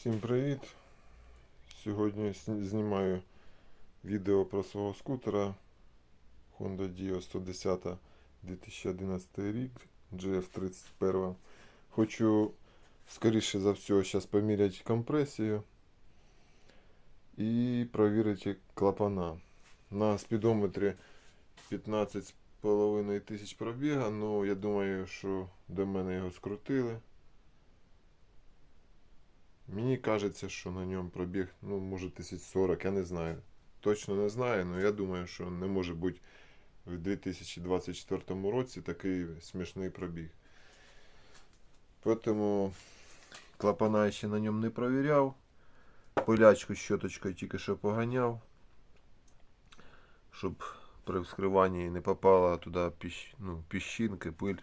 Всім привіт! Сьогодні знімаю відео про свого скутера Honda Dio 110 2011 рік GF31. Хочу скоріше за все зараз поміряти компресію і провірити клапана. На спідометрі 15,5 тисяч пробіга, ну я думаю, що до мене його скрутили. Мені кажеться, що на ньому пробіг, ну, може, 1040, я не знаю. Точно не знаю, але я думаю, що не може бути в 2024 році такий смішний пробіг. Тому клапана ще на ньому не провіряв. Пилячку щоточкою тільки що поганяв, щоб при вскриванні не попала туди піщ... ну, піщинки, пиль,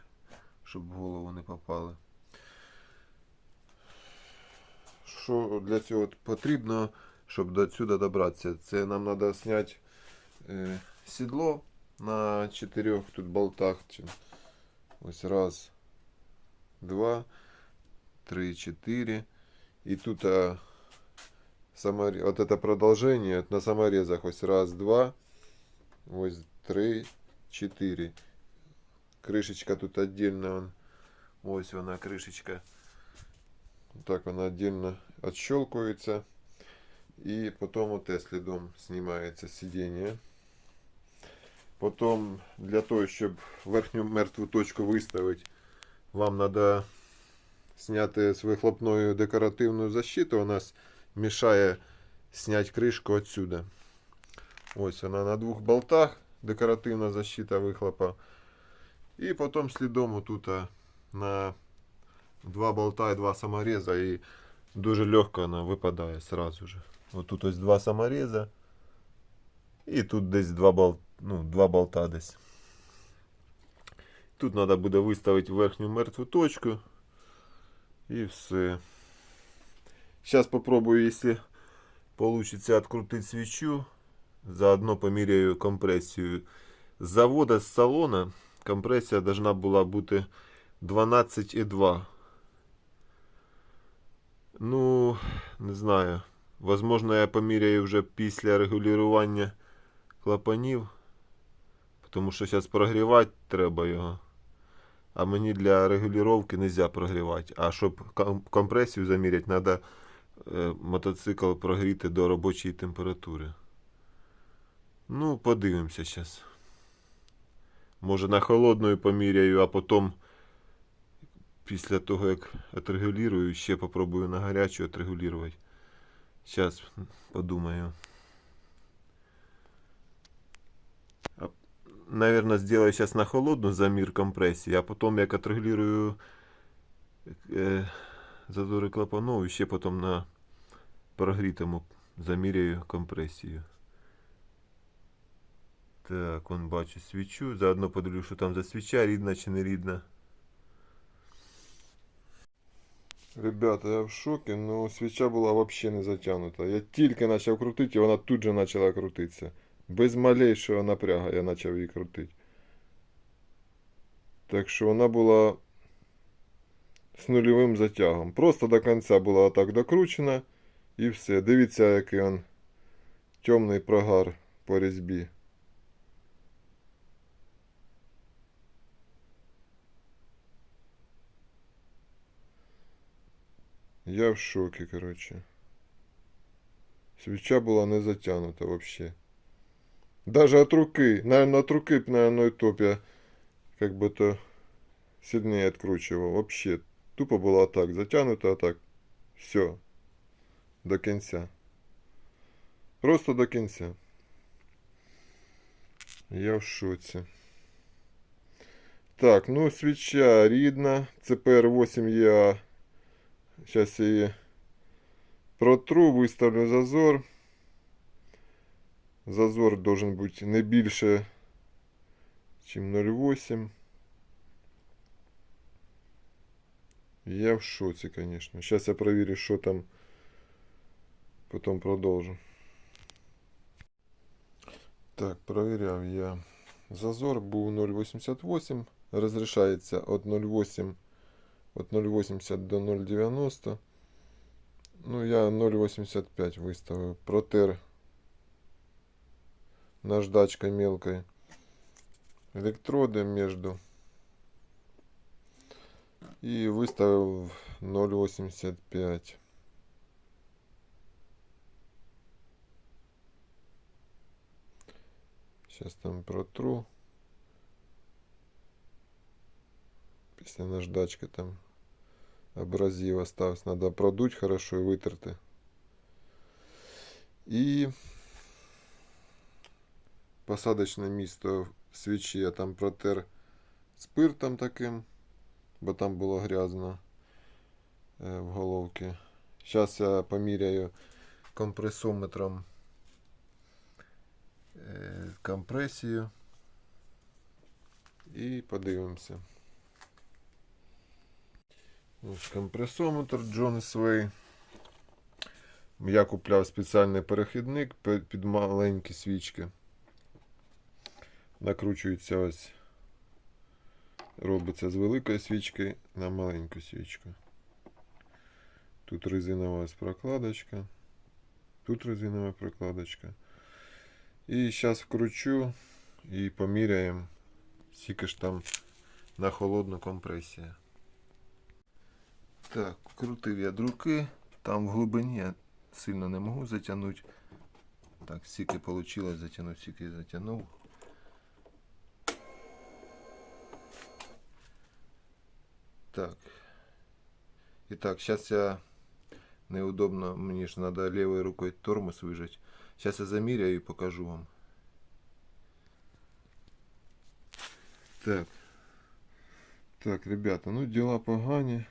щоб в голову не попали. що для цього потрібно, щоб до сюди добратися? Це нам треба зняти е, сідло на чотирьох тут болтах. Чи- Ось раз, два, три, чотири. І тут а, саморез, от это продовження на саморезах. Ось раз, два, ось три, чотири. Кришечка тут отдельно. вон. Ось вона кришечка. Так вона отдельно отщелкивается. И потом вот слідом снимается сиденье. Потом для того, щоб верхню мертву точку виставити, вам треба зняти з вихлопною декоративну защиту. У нас мішає зняти кришку отсюда. Ось вона на двох болтах, декоративна защита вихлопа. І потім слідом тут на два болта і два самореза і дуже легко вона випадає сразу же. От тут ось два самореза. І тут десь два, бол... ну, два болта десь. Тут треба буде виставити верхню мертву точку. І все. Зараз попробую, якщо получится відкрутити свічу. Заодно поміряю компресію. З завода, з салона компресія должна була бути 12,2. Ну, не знаю. Возможно, я поміряю вже після регулювання клапанів. Тому що зараз прогрівати треба його. А мені для регулювання не можна прогрівати. А щоб компресію заміряти, треба мотоцикл прогріти до робочої температури. Ну, подивимося зараз. Може на холодною поміряю, а потім після того, як отрегулюю, ще попробую на гарячу отрегулювати. Зараз подумаю. Наверное, сделаю сейчас на холодную замір компресії, а потім як отрегулюю е, зазори клапанов, ще потім на прогрітому заміряю компресію. Так, он бачу свічу. Заодно подивлюсь, що там за свіча, рідна чи не рідна. Ребята, я в шокі, ну свіча була взагалі не затягнута. Я тільки почав крутити, і вона тут же почала крутитися. Без малейшого напрягу я почав її крутити. Так що вона була з нульовим затягом. Просто до кінця була отак докручена і все. Дивіться, який он темний прогар по різьбі. Я в шокі, короче. Свеча была не затянута вообще. Даже от руки. Наверное, от руки, наверное, и топ я как бы то сильнее откручивал. Вообще. Тупо была так. Затянута, а так. Все. До конца. Просто до конца. Я в шоці. Так, ну свіча рідна. CPR 8 я Сейчас я її протру, виставлю зазор. Зазор должен бути не більше, чим 0,8. Я в шоці, конечно. Сейчас я проверю, що там. Потім продовжу. Так, проверяв я. Зазор був 0,88. Розрішається від 0,8 от 0,80 до 0,90. Ну, я 0,85 выставил. Протер наждачкой мелкой. Электроды между. И выставил 0,85. Сейчас там протру. Після наждачки там абразив осталось. Надо продуть хорошо и вытерти. І посадочне місто свічі я там протер спиртом таким, бо там було грязно е, в головці. Зараз я поміряю компресометром е, компресію і подивимося. Ось компресометр John Sway. Я купляв спеціальний перехідник під маленькі свічки. Накручується ось. Робиться з великої свічки на маленьку свічку. Тут резинова прокладочка. Тут резинова прокладочка. І зараз вкручу і поміряємо, скільки ж там на холодну компресія. Так, крутив я друки. Там в глибині я сильно не можу затягнути. Так, стільки вийшло затягнути, стільки затягнув. Так. І так, зараз я неудобно, мені ж треба лівою рукою тормоз вижати. Зараз я заміряю і покажу вам. Так. Так, ребята, ну дела погані.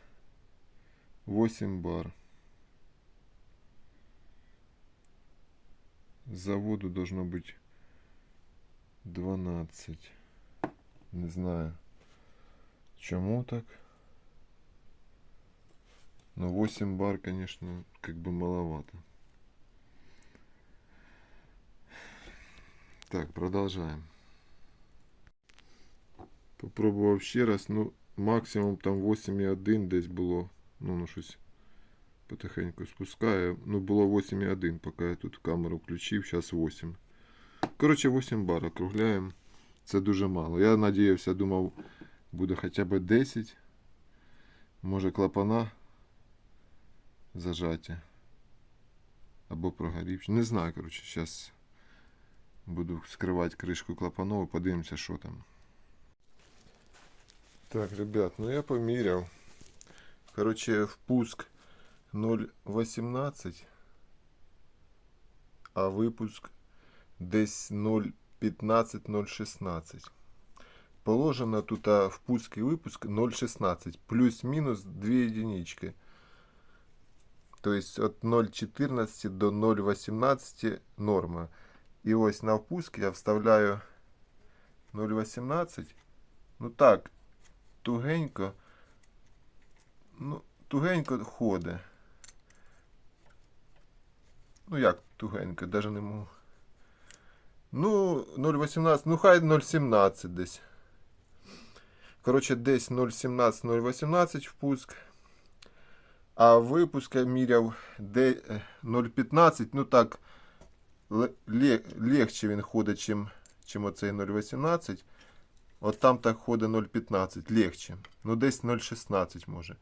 8 бар. С заводу должно быть 12. Не знаю, чему так. Но 8 бар, конечно, как бы маловато. Так, продолжаем. Попробував ще раз, ну максимум там 8,1 десь було. Ну, ну щось потихеньку спускає. Ну, було 8,1, поки я тут камеру включив, зараз 8. Коротше, 8 бар округляємо. Це дуже мало. Я надіявся, думав, буде хоча б 10. Може клапана зажаті. Або прогорівші. Не знаю, коротше, зараз буду скривати кришку клапану і подивимося, що там. Так, ребят, ну я поміряв. Короче, впуск 0.18, а випуск десь 0.15-0.16. Положено тут а, впуск і випуск 0.16, плюс-мінус 2 единички. То есть от 0.14 до 0.18 норма. І ось на впуск я вставляю 0.18. Ну так, тугенько. Ну, тугенько ходить. Ну як тугенько, навіть не можу. Ну, 0,18, ну хай 0,17 десь. Коротше, десь 0,17-0,18 впуск. А випуск я міряв е, 0,15, ну так, ле- ле- легче він ходить, чим, чим оцей 0,18. От там так ходить 0,15, легче. Ну, десь 0,16 може.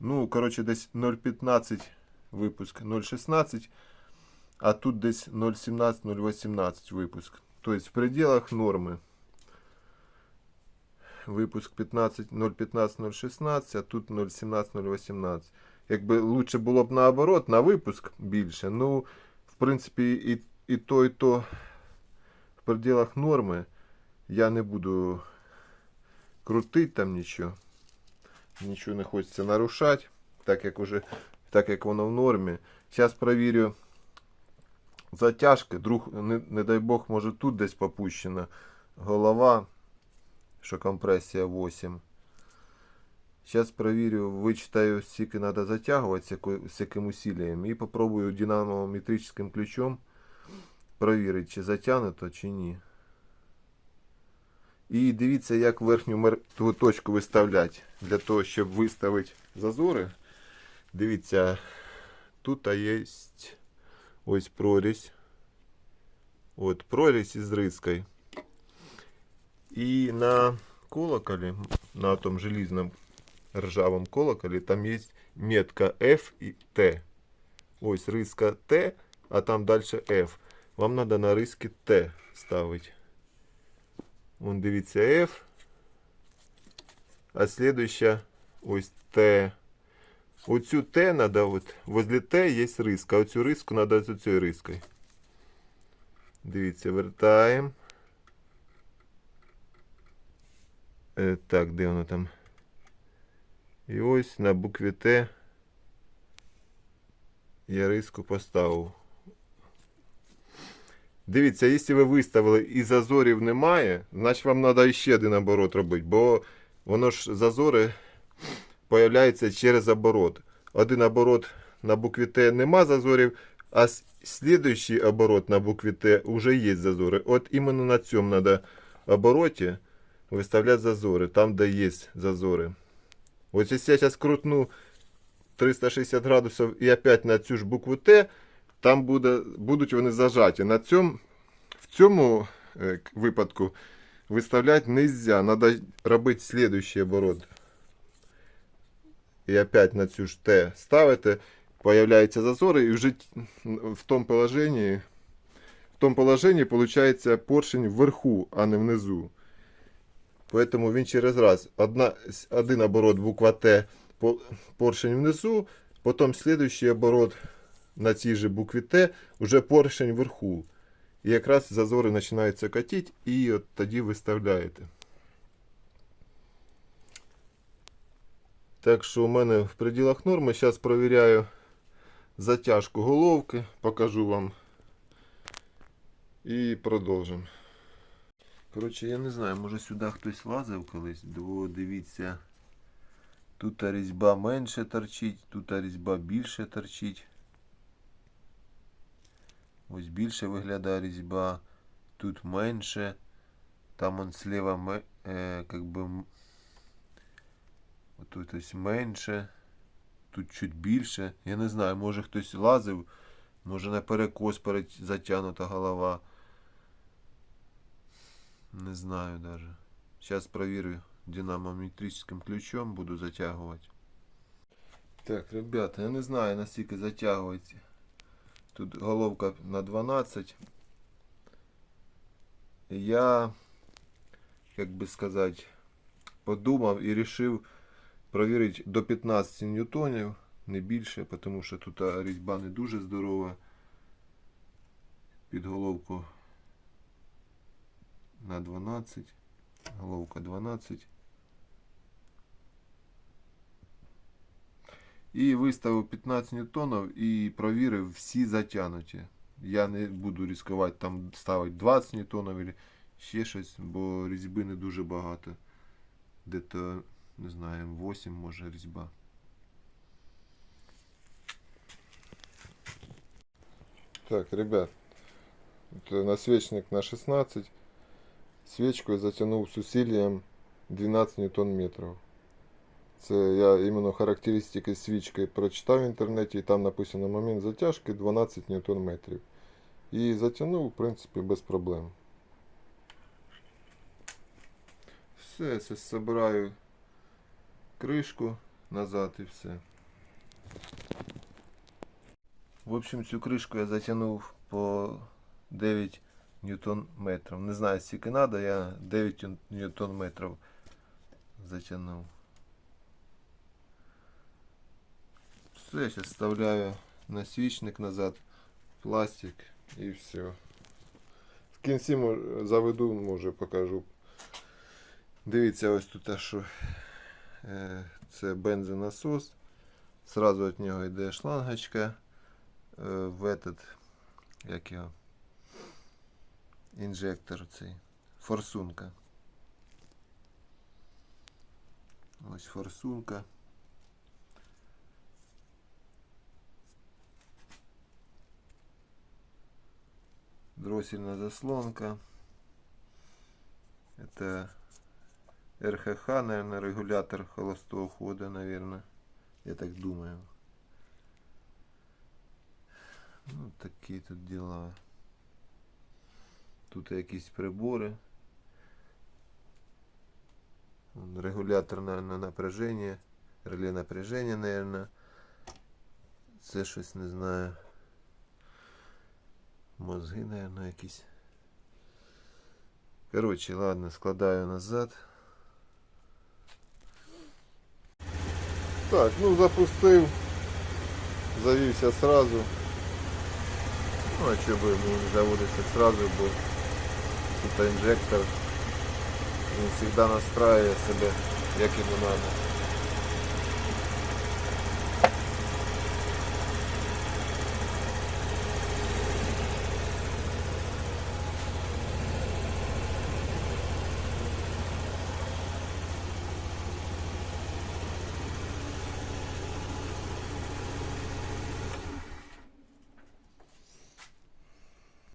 Ну, коротше, десь 0,15 випуск 0,16, а тут десь 0,17-0,18 випуск. Тобто в пределах норми. Випуск 15, 0,15-0,16, а тут 0,17-0,18. Якби лучше було б наоборот, на випуск більше. Ну, в принципі, і, і то, і то в пределах норми. Я не буду крутити там нічого. Нічого не хочеться нарушати, так як уже, так як воно в нормі. Зараз перевірю затяжки. Друг, не, не дай Бог, може тут десь попущена голова, що компресія 8. Зараз перевірю, вичитаю, скільки треба затягувати, з яким усилием. І попробую динамометричним ключом перевірити, чи затягнуто, чи ні. І дивіться, як верхню точку виставляти. Для того, щоб виставити зазори. Дивіться, тут є ось прорізь. От прорізь із рискою. І на колоколі, на том железном ржавом колоколі, там є метка F і T. Ось риска Т, а там далі F. Вам треба на риски Т ставити. Вон дивіться F. А следующая ось Т. Оцю Т треба, от, возле Т є риска. Оцю риску треба з цією рискою. Дивіться, вертаємо. Е, так, де воно там? І ось на букві Т я риску поставив. Дивіться, якщо ви виставили і зазорів немає, значить вам треба ще один оборот робити, бо воно ж зазори появляються через оборот. Один оборот на букві Т нема зазорів, а слідуючий оборот на букві Т вже є зазори. От іменно на цьому треба обороті виставляти зазори, там, де є зазори. Ось якщо я зараз крутну 360 градусів і опять на цю ж букву Т, там буде, будуть вони зажаті. На цьому, в цьому е, випадку виставляти не можна. Треба робити слідуючий оборот. І опять на цю ж Т ставите, появляються зазори, і вже в тому положенні, в тому положенні виходить поршень вверху, а не внизу. Поэтому він через раз. Одна, один оборот буква Т поршень внизу, потім слідуючий оборот на цій же букві Т вже поршень вверху. І якраз зазори починаються катити, і от тоді виставляєте. Так що у мене в пределах норми. Зараз провіряю затяжку головки, покажу вам. І продовжимо. Коротше, я не знаю, може сюди хтось лазив колись, бо дивіться. Тут різьба менше торчить, тут різьба більше торчить. Ось більше виглядає різьба, тут менше. Там он слева е, как м- Тут ось менше. Тут чуть більше. Я не знаю, може хтось лазив, може на перекос перед затягнута голова. Не знаю даже. Сейчас проверю динамометрическим ключом, буду затягивать. Так, ребята, я не знаю наскільки затягується. Тут головка на 12. Я, как бы сказать, подумав і рішив провірити до 15 ньютонів, не більше, тому що тут різьба не дуже здорова. Під головку на 12, головка 12. І виставив 15 ньютонів і провірив всі затягнуті. Я не буду ризикувати там ставити 20 ньютонів або ще щось, бо різьби не дуже багато. Де-то, не знаю, 8 може різьба. Так, ребят, это насвечник на 16. Свечку я затянув з усилием 12 ньютон метрів. Це я іменно характеристики свічки прочитав в інтернеті, і там написано момент затяжки 12 ньютон метрів. І затягнув, в принципі, без проблем. Все, це збираю кришку назад і все. В общем, цю кришку я затягнув по 9 ньютон метрів. Не знаю, скільки треба, я 9 ньютон метрів затягнув. Все, сейчас вставляю на свічник назад, пластик і все. В кінці заведу, може покажу. Дивіться, ось тут, що е, це бензонасос. Сразу від нього йде шлангочка е, в этот, як його, інжектор цей, форсунка. Ось форсунка. Дроссельная заслонка. Это РХХ, наверное, регулятор холостого хода, наверное. Я так думаю. такі тут діла. Тут якісь прибори. Регулятор на, на напряження. Реле напряження, наверное. Це щось не знаю. Мозги, наверное, якісь. Короче, ладно, складаю назад. Так, ну запустив. Завівся сразу. Ну, а чого він заводиться сразу, бо тут інжектор. Він завжди настраює себе, як йому треба.